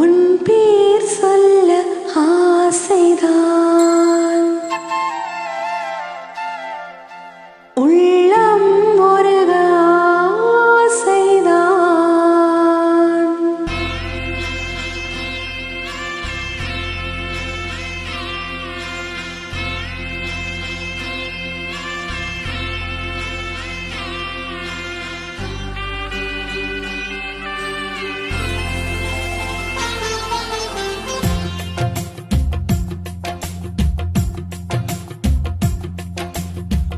உன் பேர் சொல்ல ஆசைதான். உள்ள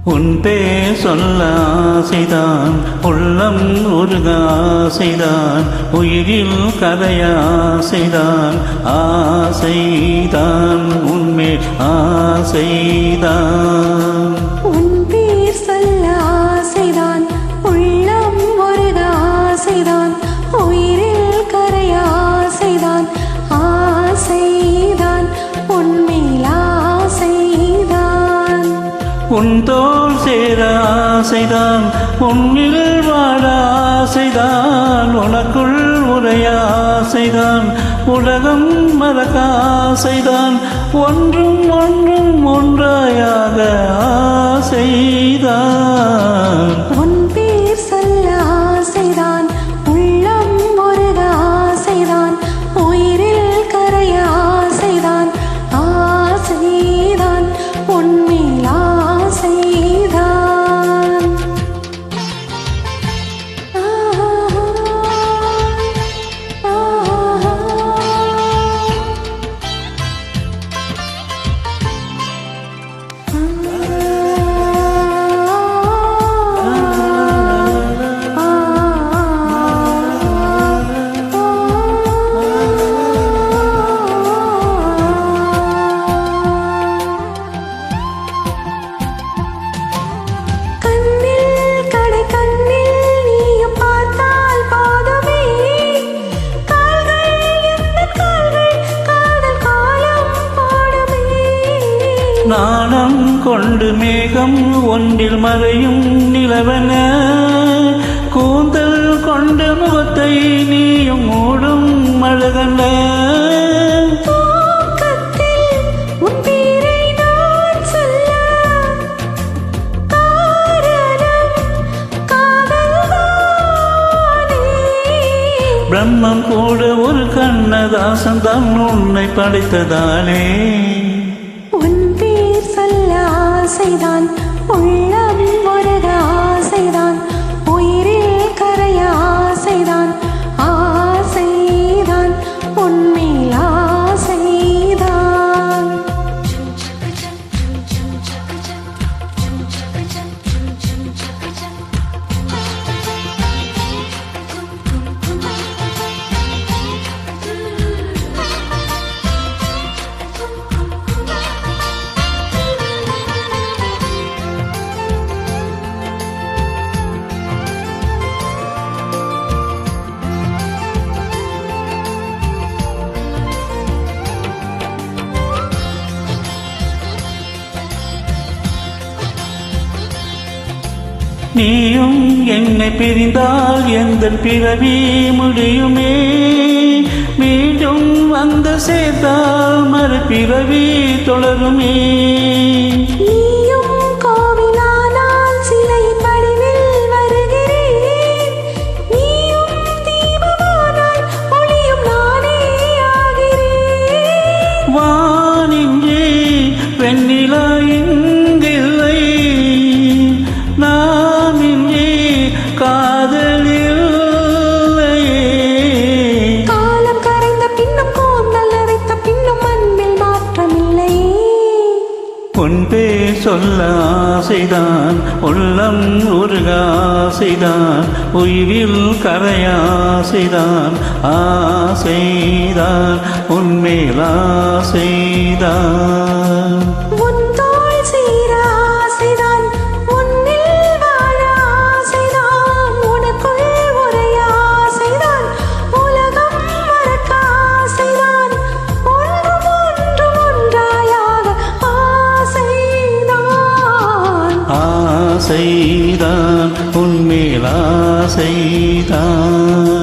உன் பேர் சொல்ல ஆசைதான் உள்ளம் உருக ஆசைதான் உயிரில் கரைய ஆசைதான் ஆசைதான் உன்மேல் ஆசைதான். உன் தோல் சேர ஆசைதான் உன்னில் வாழ ஆசைதான் உனக்குள் உரைய ஆசைதான் உலகம் மறக்க ஆசைதான் ஒன்றும் ஒன்றும் ஒன்றாயாக ஆசைதான். கொண்டு மேகம் ஒன்றில் மறையும் நிலவன. கூந்தல் கொண்ட முகத்தை நீயும் மூடும் காதல்தானே. பிரம்மம் கூட ஒரு கண்ணதாசன் தான் உன்னை படைத்ததாலே. ஆசைதான் உள்ள நீயும் என்னை பிரிந்தால் எந்த பிறவி முடியுமே? மீண்டும் வந்து சேர்த்தால் மறுபிறவி தொடருமே? சொல்ல ஆசைதான் உள்ளம் உருகாசைதான் உயிரில் கரைய ஆசைதான் ஆசைதான். செய்தான் உன்மேல் ஆசைதான்.